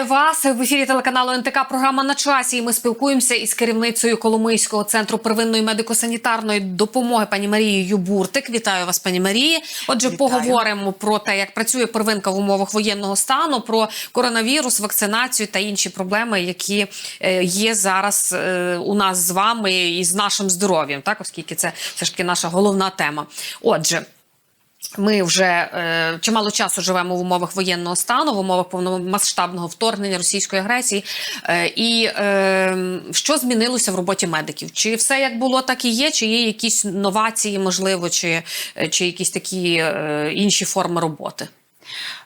Вітаю вас в ефірі телеканалу НТК. Програма на часі. І ми спілкуємося із керівницею Коломийського центру первинної медико-санітарної допомоги пані Марією Юбуртик. Вітаю вас, пані Марії. Отже, Вітаю. поговоримо про те, як працює первинка в умовах воєнного стану, про коронавірус, вакцинацію та інші проблеми, які е, є зараз е, у нас з вами і з нашим здоров'ям, так оскільки це все ж таки наша головна тема. Отже. Ми вже е, чимало часу живемо в умовах воєнного стану, в умовах повномасштабного вторгнення російської агресії. Е, і е, що змінилося в роботі медиків? Чи все як було, так і є? Чи є якісь новації, можливо, чи, е, чи якісь такі е, інші форми роботи?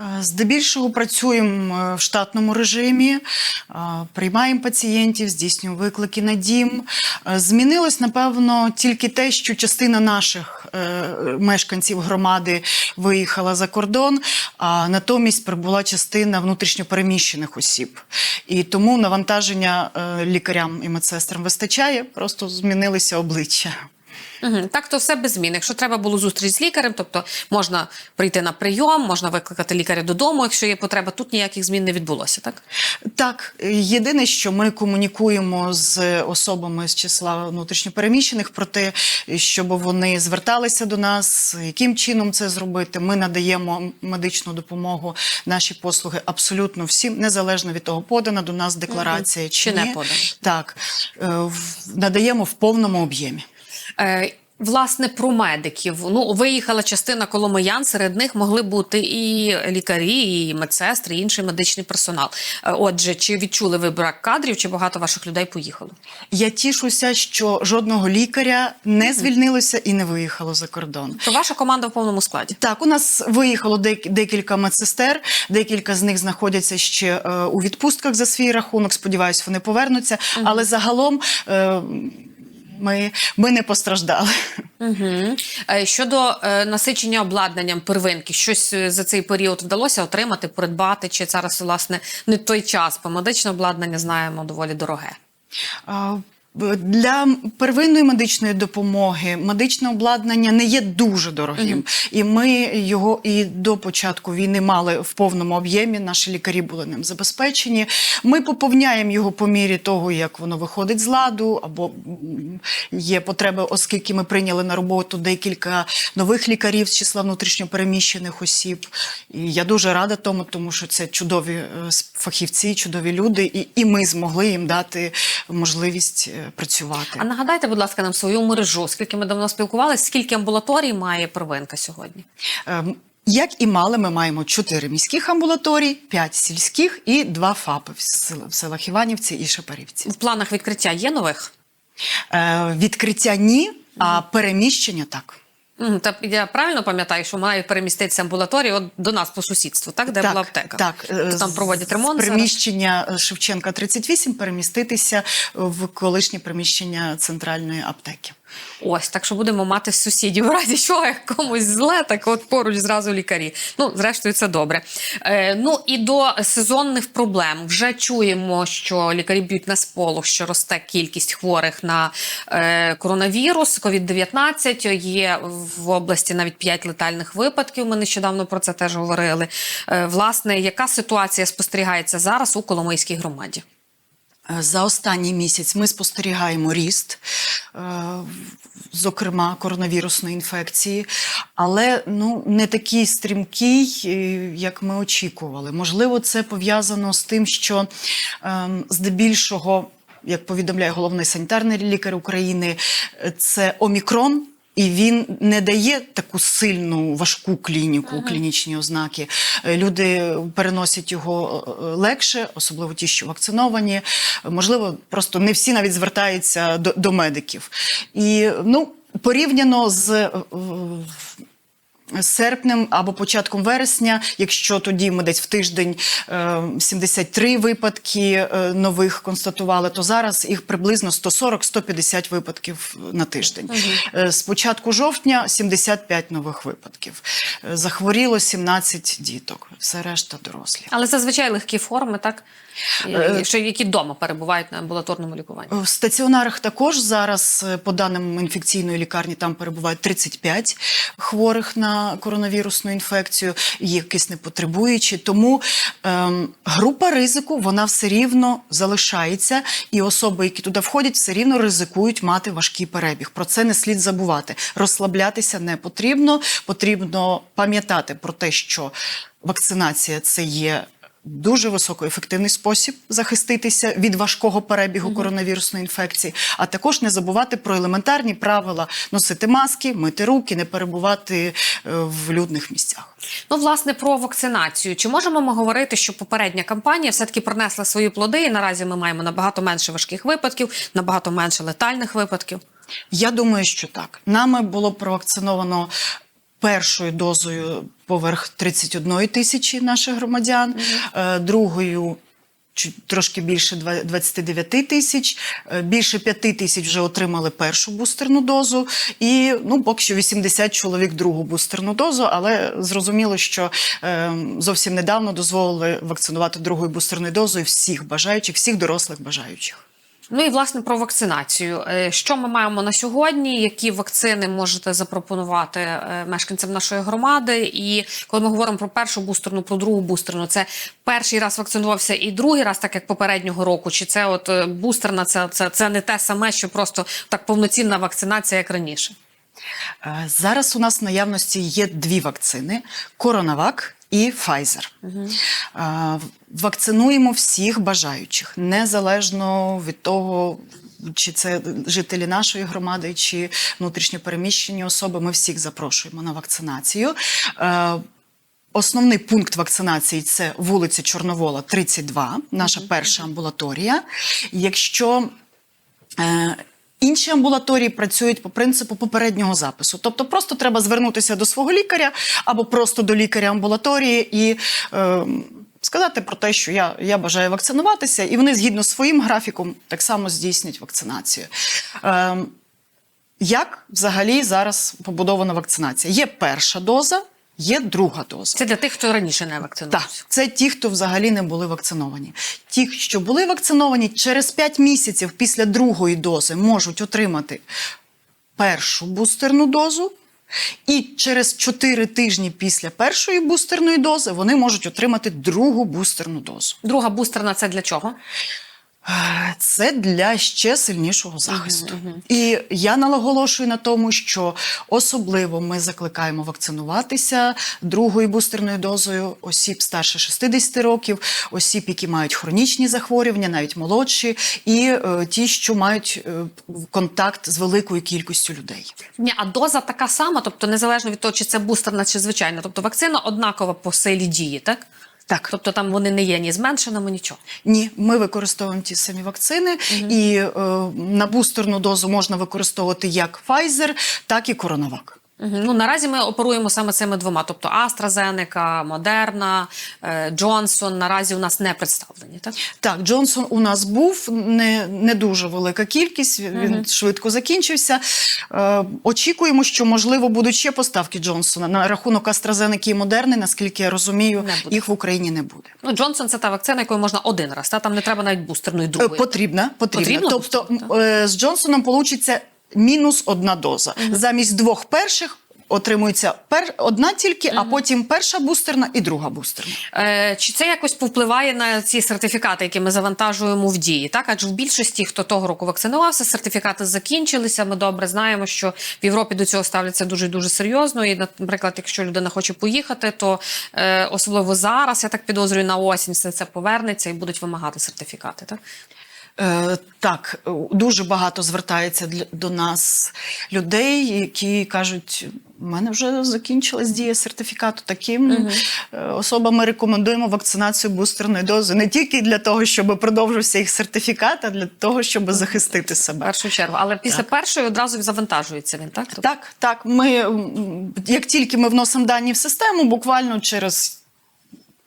Е, Здебільшого працюємо е, в штатному режимі, е, приймаємо пацієнтів, здійснюємо виклики на дім. Змінилось, напевно, тільки те, що частина наших мешканців громади виїхала за кордон, а натомість прибула частина внутрішньопереміщених осіб. І тому навантаження лікарям і медсестрам вистачає, просто змінилися обличчя. Угу. Так, то все без змін. Якщо треба було зустріч з лікарем, тобто можна прийти на прийом, можна викликати лікаря додому, якщо є потреба. Тут ніяких змін не відбулося, так? Так, єдине, що ми комунікуємо з особами з числа внутрішньопереміщених про те, щоб вони зверталися до нас, яким чином це зробити. Ми надаємо медичну допомогу, наші послуги абсолютно всім, незалежно від того, подана до нас декларація Мгм. чи, Чи не подана. Так, е, надаємо в повному об'ємі. Е, Власне, про медиків. Ну, виїхала частина коломиян, серед них могли бути і лікарі, і медсестри, і інший медичний персонал. Е, Отже, чи відчули ви брак кадрів, чи багато ваших людей поїхало? Я тішуся, що жодного лікаря не звільнилося і не виїхало за кордон. То ваша команда в повному складі. Так, у нас виїхало дек- декілька медсестер, декілька з них знаходяться ще е, у відпустках за свій рахунок. Сподіваюсь, вони повернуться. Але загалом ми, ми не постраждали. Угу. Щодо е, насичення обладнанням первинки, щось е, за цей період вдалося отримати, придбати, чи зараз, власне, не той час, бо медичне обладнання знаємо доволі дороге. Для первинної медичної допомоги медичне обладнання не є дуже дорогим, і ми його і до початку війни мали в повному об'ємі. Наші лікарі були ним забезпечені. Ми поповняємо його по мірі того, як воно виходить з ладу, або є потреби, оскільки ми прийняли на роботу декілька нових лікарів з числа внутрішньопереміщених осіб. І я дуже рада тому, тому що це чудові е, фахівці, чудові люди, і, і ми змогли їм дати можливість е, працювати. А нагадайте, будь ласка, нам свою мережу, скільки ми давно спілкувалися, скільки амбулаторій має первинка сьогодні? Ем, Як і мали, ми маємо чотири міських амбулаторій, п'ять сільських і два ФАПи в сел- в селах Іванівці і Шепарівці. В планах відкриття є нових? Е, Відкриття ні, а переміщення так. Та я правильно пам'ятаю, що має переміститися амбулаторія от до нас по сусідству, так? Де була аптека? Так, То е, там проводять ремонт. З приміщення зараз. Шевченка 38 переміститися в колишнє приміщення центральної аптеки. Ось так що будемо мати сусідів. В разі чого як комусь зле, так от поруч зразу лікарі. Ну, зрештою, це добре. Е, ну і до сезонних проблем вже чуємо, що лікарі б'ють на сполох, що росте кількість хворих на е, коронавірус, COVID-19. Є в області навіть 5 летальних випадків. Ми нещодавно про це теж говорили. Е, власне, яка ситуація спостерігається зараз у Коломийській громаді? За останній місяць ми спостерігаємо ріст, зокрема коронавірусної інфекції, але ну не такий стрімкий, е, як ми очікували. Можливо, це пов'язано з тим, що е, здебільшого, як повідомляє головний санітарний лікар України, е, це омікрон. І він не дає таку сильну важку клініку, клінічні ознаки. Е, Люди переносять його е, легше, особливо ті, що вакциновані. Можливо, просто не всі навіть звертаються до, до медиків. І ну, порівняно з. Е, серпнем або початком вересня, якщо тоді ми десь в тиждень е, 73 випадки е, нових констатували, то зараз їх приблизно 140-150 випадків на тиждень. Е, З початку жовтня 75 нових випадків. Е, Захворіло 17 діток, все решта дорослі. Але зазвичай легкі форми, так? І- Що які вдома перебувають на амбулаторному лікуванні. В стаціонарах також зараз, е, по даним інфекційної лікарні, там перебувають 35 хворих на на коронавірусну інфекцію, є киснепотребуючі. потребуючі. Тому ем, група ризику вона все рівно залишається, і особи, які туди входять, все рівно ризикують мати важкий перебіг. Про це не слід забувати. Розслаблятися не потрібно. Потрібно пам'ятати про те, що вакцинація це є. Дуже високоефективний спосіб захиститися від важкого перебігу коронавірусної інфекції, а також не забувати про елементарні правила носити маски, мити руки, не перебувати е, в людних місцях. Ну, власне, про вакцинацію. Чи можемо ми говорити, що попередня кампанія все-таки принесла свої плоди, і наразі ми маємо набагато менше важких випадків, набагато менше летальних випадків? Я думаю, що так. Нами було провакциновано першою дозою поверх 31 тисячі наших громадян, е, другою. Трошки більше два- 29 тисяч, Е, більше 5 тисяч вже отримали першу бустерну дозу, і ну поки що 80 чоловік другу бустерну дозу. Але зрозуміло, що е, зовсім недавно дозволили вакцинувати другою бустерною дозою всіх бажаючих, всіх дорослих бажаючих. Ну і власне про вакцинацію. Е, Що ми маємо на сьогодні? Які вакцини можете запропонувати е, мешканцям нашої громади? І коли ми говоримо про першу бустерну, про другу бустерну, це перший раз вакцинувався і другий раз, так як попереднього року? Чи це от е, бустерна? Це, це, це не те саме, що просто так повноцінна вакцинація, як раніше? Зараз у нас в наявності є дві вакцини: Коронавак і Pfizer. Е, Вакцинуємо всіх бажаючих, незалежно від того. Чи це жителі нашої громади, чи внутрішньопереміщені особи, ми всіх запрошуємо на вакцинацію. Основний пункт вакцинації це вулиця Чорновола, 32, наша перша амбулаторія. Якщо Е, Інші амбулаторії працюють по принципу попереднього запису. Тобто просто треба звернутися до свого лікаря або просто до лікаря амбулаторії і е, сказати про те, що я, я бажаю вакцинуватися, і вони згідно з своїм графіком так само здійснять вакцинацію. Е, як взагалі зараз побудована вакцинація? Є перша доза, є друга доза. Це для тих, хто раніше не Так, це ті, хто взагалі не були вакциновані. Ті, що були вакциновані, через 5 місяців після другої дози можуть отримати першу бустерну дозу. І через 4 тижні після першої бустерної дози вони можуть отримати другу бустерну дозу. Друга бустерна це для чого? Це для ще сильнішого захисту. І я наголошую на тому, що особливо ми закликаємо вакцинуватися другою бустерною дозою осіб старше 60 років, осіб, які мають хронічні захворювання, навіть молодші, і е, ті, що мають е, контакт з великою кількістю людей. Ні, а доза така сама, тобто незалежно від того, чи це бустерна, чи звичайна. Тобто вакцина однакова по силі дії, так? Так. Тобто там вони не є ні зменшеними, нічого. Ні, ми використовуємо ті самі вакцини, і е, на бустерну дозу можна використовувати як Pfizer, так і Коронавак. Ну наразі ми оперуємо саме цими двома: тобто AstraZeneca, Moderna, е, Johnson наразі у нас не представлені. Так Так, Джонсон у нас був не, не дуже велика кількість. Він він швидко закінчився. Е, очікуємо, що можливо будуть ще поставки Джонсона на рахунок AstraZeneca і Модерни. Наскільки я розумію, їх в Україні не буде. ну Johnson – це та вакцина, якою можна один раз. Та там не треба навіть бустерної Е, другої. Потрібна, потрібна. Потрібно Тобто бустер, е, з Джонсоном получиться мінус одна доза. Замість двох перших отримується пер, одна тільки, а потім перша бустерна і друга бустерна. Е, чи це якось повпливає на ці сертифікати, які ми завантажуємо в дії? Так, адже в більшості, хто того року вакцинувався, сертифікати закінчилися. Ми добре знаємо, що в Європі до цього ставляться дуже дуже серйозно. І, наприклад, якщо людина хоче поїхати, то е, особливо зараз, я так підозрюю, на осінь все це повернеться і будуть вимагати сертифікати. Так так, е, дуже багато звертається до нас людей, які кажуть, у мене вже закінчилась дія сертифікату. Таким е, особам ми рекомендуємо вакцинацію бустерної дози не тільки для того, щоб продовжився їх сертифікат, а для того, щоб захистити в себе. першу чергу. Але після першої одразу завантажується він, так? Так, так. Ми як тільки ми вносимо дані в систему, буквально через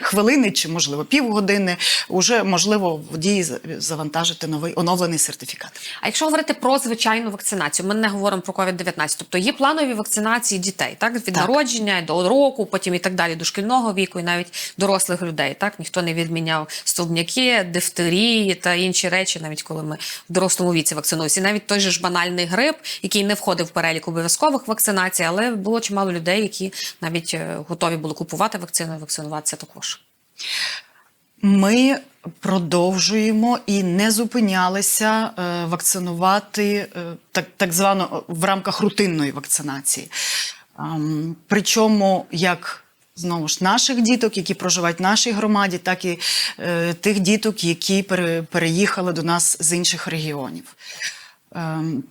хвилини чи, можливо, півгодини, вже можливо в дії завантажити новий оновлений сертифікат. А якщо говорити про звичайну вакцинацію, ми не говоримо про COVID-19, тобто є планові вакцинації дітей, так від Так. народження до року, потім і так далі, до шкільного віку, і навіть дорослих людей. Так ніхто не відміняв стовбняки, дифтерії та інші речі, навіть коли ми в дорослому віці вакцинуємося. І навіть той же ж банальний грип, який не входив в перелік обов'язкових вакцинацій, але було чимало людей, які навіть е, готові були купувати вакцину і вакцинуватися також. Ми продовжуємо і не зупинялися е, вакцинувати е, так, так звано в рамках рутинної вакцинації. Причому як знову ж наших діток, які проживають в нашій громаді, так і е, тих діток, які пере- переїхали до нас з інших регіонів. Ем,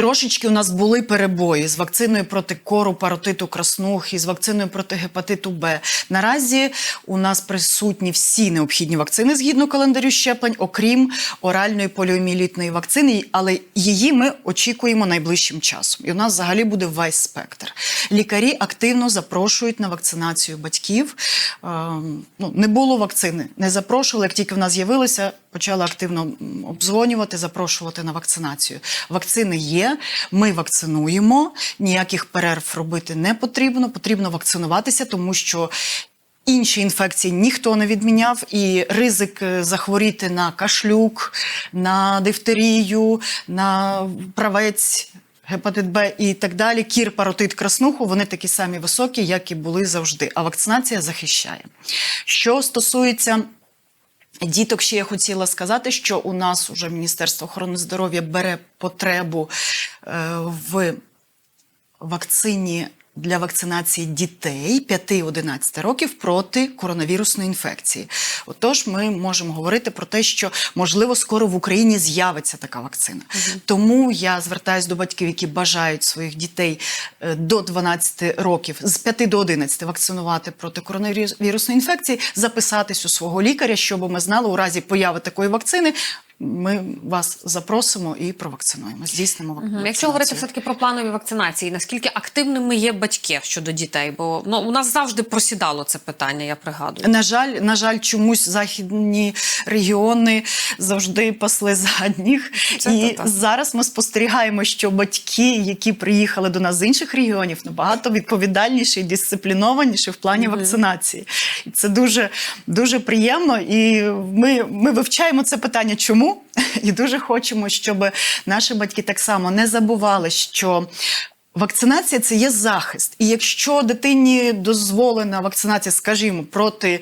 Трошечки у нас були перебої з вакциною проти кору, паротиту, краснухи, з вакциною проти гепатиту Б. Наразі у нас присутні всі необхідні вакцини згідно календарю щеплень, окрім оральної поліоміелітної вакцини, але її ми очікуємо найближчим часом. І у нас взагалі буде весь спектр. Лікарі активно запрошують на вакцинацію батьків. Ем, ну, не було вакцини, не запрошували. Як тільки в нас з'явилися, почали активно м, обдзвонювати, запрошувати на вакцинацію. Вакцини є, ми вакцинуємо, ніяких перерв робити не потрібно. Потрібно вакцинуватися, тому що. Інші інфекції ніхто не відміняв, і ризик е, захворіти на кашлюк, на дифтерію, на правець, гепатит Б і так далі, кір, паротит, краснуху, вони такі самі високі, як і були завжди. А вакцинація захищає. Що стосується Діток ще я хотіла сказати, що у нас уже Міністерство охорони здоров'я бере потребу е, в вакцині для вакцинації дітей 5-11 років проти коронавірусної інфекції. Отож, ми можемо говорити про те, що можливо скоро в Україні з'явиться така вакцина. Тому я звертаюся до батьків, які бажають своїх дітей е, до 12 років з 5 до 11 вакцинувати проти коронавірусної інфекції, записатись у свого лікаря, щоб ми знали у разі появи такої вакцини. Ми вас запросимо і провакцинуємо. Здійснимо вак- Мгм. Якщо говорити все таки про планові вакцинації, наскільки активними є батьки щодо дітей? Бо ну у нас завжди просідало це питання, я пригадую. На жаль, на жаль, чомусь західні регіони завжди пасли задніх. Це і так. зараз ми спостерігаємо, що батьки, які приїхали до нас з інших регіонів, набагато відповідальніші і дисциплінованіші в плані вакцинації. І це дуже, дуже приємно. І ми, ми вивчаємо це питання, чому? І дуже хочемо, щоб наші батьки так само не забували, що. Вакцинація це є захист. І якщо дитині дозволена вакцинація, скажімо, проти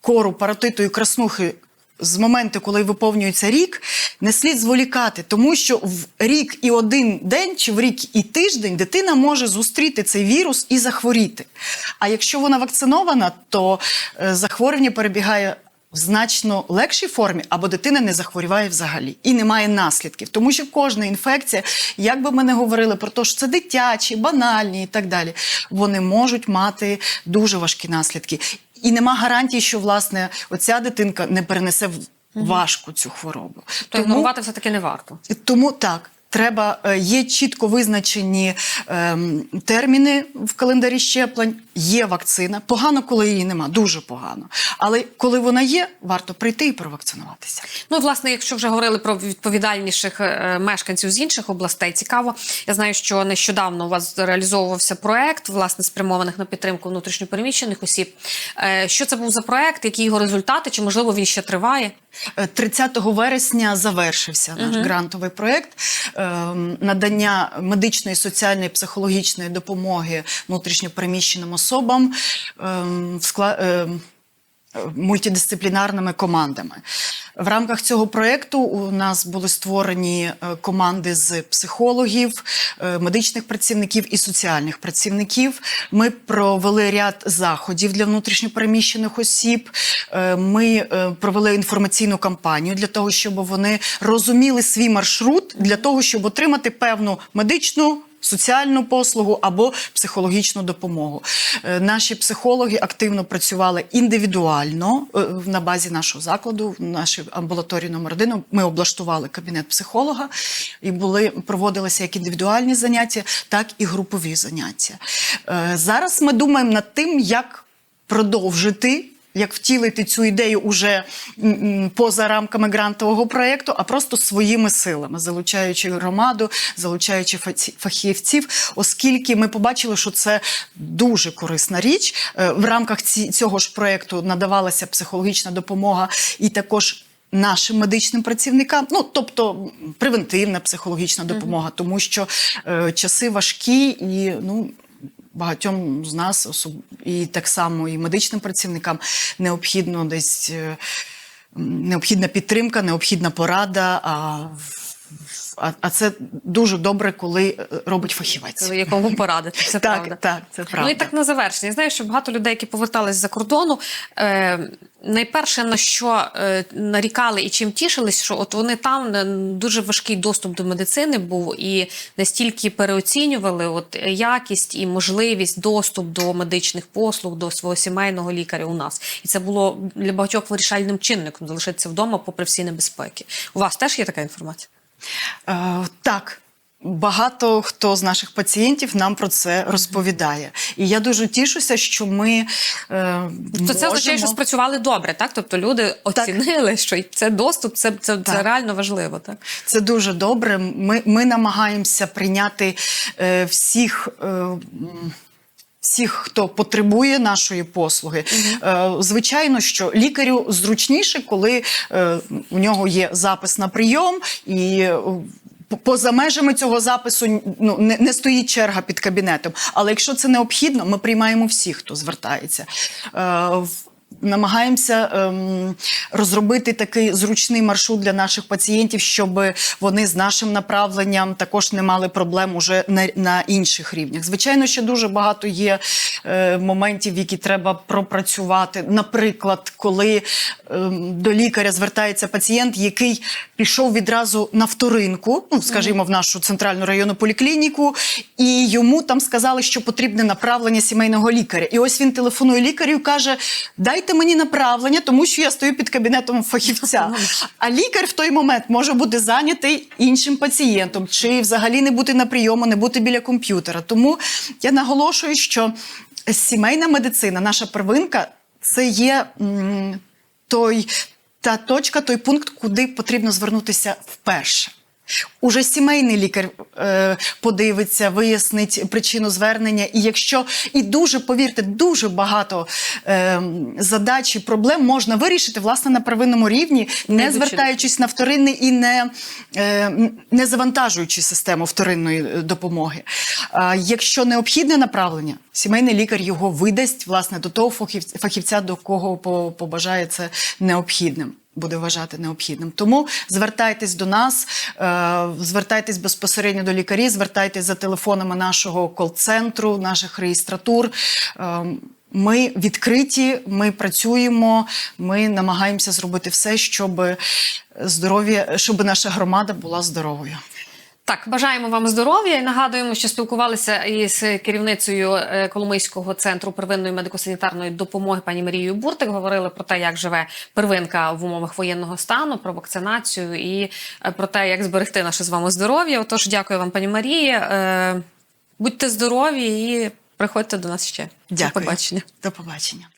кору, паротиту і краснухи з моменту, коли виповнюється рік, не слід зволікати, тому що в рік і один день, чи в рік і тиждень дитина може зустріти цей вірус і захворіти. А якщо вона вакцинована, то е, захворювання перебігає в значно легшій формі, або дитина не захворіває взагалі і не має наслідків. Тому що кожна інфекція, як би ми не говорили про те, що це дитячі, банальні і так далі, вони можуть мати дуже важкі наслідки. І нема гарантії, що власне оця дитинка не перенесе в- важку цю хворобу. То ігнорувати все таки не варто. Тому так. Треба е, є чітко визначені ем, терміни в календарі щеплень. Є вакцина. Погано, коли її нема, дуже погано. Але коли вона є, варто прийти і провакцинуватися. Ну, і, власне, якщо вже говорили про відповідальніших е, мешканців з інших областей, цікаво. Я знаю, що нещодавно у вас реалізовувався проект, власне, спрямованих на підтримку внутрішньопереміщених осіб. Е, Що це був за проект? Які його результати? Чи можливо він ще триває? Е, 30 вересня завершився наш грантовий проєкт ем, надання медичної, соціальної, психологічної допомоги внутрішньопереміщеним особам ем, в скла- ем, е, мультидисциплінарними командами. В рамках цього проєкту у нас були створені е, команди з психологів, е, медичних працівників і соціальних працівників. Ми провели ряд заходів для внутрішньопереміщених осіб. Ми провели інформаційну кампанію для того, щоб вони розуміли свій маршрут для того, щоб отримати певну медичну соціальну послугу або психологічну допомогу. Е, Наші психологи активно працювали індивідуально е, на базі нашого закладу, в нашій амбулаторії номер 1 Ми облаштували кабінет психолога і були проводилися як індивідуальні заняття, так і групові заняття. Е, Зараз ми думаємо над тим, як продовжити. Як втілити цю ідею уже поза рамками грантового проєкту, а просто своїми силами, залучаючи громаду, залучаючи фахівців, оскільки ми побачили, що це дуже корисна річ. Е, В рамках цього ж проєкту надавалася психологічна допомога і також. Нашим медичним працівникам, ну тобто превентивна психологічна допомога, тому що е, часи важкі і ну багатьом з нас, і так само і медичним працівникам, необхідно десь е, необхідна підтримка, необхідна порада. А, а, а це дуже добре, коли е, робить фахівець. якому порадити. Це так, правда. так, це правда. Ну і так на завершення. Я знаю, що багато людей, які повертались з-за кордону, е, найперше на що е, нарікали і чим тішились, що от вони там е, дуже важкий доступ до медицини був і настільки переоцінювали от якість і можливість доступ до медичних послуг до свого сімейного лікаря у нас. І це було для багатьох вирішальним чинником залишитися вдома попри всі небезпеки. У вас теж є така інформація? Е, так. Багато хто з наших пацієнтів нам про це розповідає. І я дуже тішуся, що ми е, То це означає, що спрацювали добре, так? Тобто люди оцінили, що це доступ, це, це, це реально важливо, так? Це дуже добре. Ми, ми намагаємося прийняти е, всіх. Е, всіх, хто потребує нашої послуги, Угу. звичайно, що лікарю зручніше, коли е, у нього є запис на прийом, і е, поза межами цього запису ну, не, не стоїть черга під кабінетом. Але якщо це необхідно, ми приймаємо всіх, хто звертається. Е, Намагаємося ем, розробити такий зручний маршрут для наших пацієнтів, щоб вони з нашим направленням також не мали проблем уже на, на інших рівнях. Звичайно, ще дуже багато є е, моментів, які треба пропрацювати. Наприклад, коли ем, до лікаря звертається пацієнт, який пішов відразу на вторинку, ну скажімо, в нашу центральну районну поліклініку, і йому там сказали, що потрібне направлення сімейного лікаря. І ось він телефонує лікарю і каже: Дайте мені направлення, тому що я стою під кабінетом фахівця. А лікар в той момент може бути зайнятий іншим пацієнтом, чи взагалі не бути на прийому, не бути біля комп'ютера. Тому я наголошую, що сімейна медицина, наша первинка, це є той, та точка, той пункт, куди потрібно звернутися вперше. Уже сімейний лікар е, подивиться, вияснить причину звернення. І якщо і дуже повірте, дуже багато е, задач і проблем можна вирішити власне на первинному рівні, не звертаючись на вторинний і не, е, не завантажуючи систему вторинної е, допомоги. А якщо необхідне направлення, сімейний лікар його видасть власне до того фахівця, до кого по- побажає це необхідним. Буде вважати необхідним. Тому звертайтесь до нас, е, звертайтесь безпосередньо до лікарів, звертайтесь за телефонами нашого кол-центру, наших реєстратур. Е, Ми відкриті, ми працюємо, ми намагаємося зробити все, щоб здоров'я, щоб наша громада була здоровою. Так, бажаємо вам здоров'я і нагадуємо, що спілкувалися із керівницею е, Коломийського центру первинної медико-санітарної допомоги пані Марією Буртик. Говорили про те, як живе первинка в умовах воєнного стану, про вакцинацію і е, про те, як зберегти наше з вами здоров'я. Отож, дякую вам, пані Марії. Е, Будьте здорові і приходьте до нас ще. До побачення. До побачення.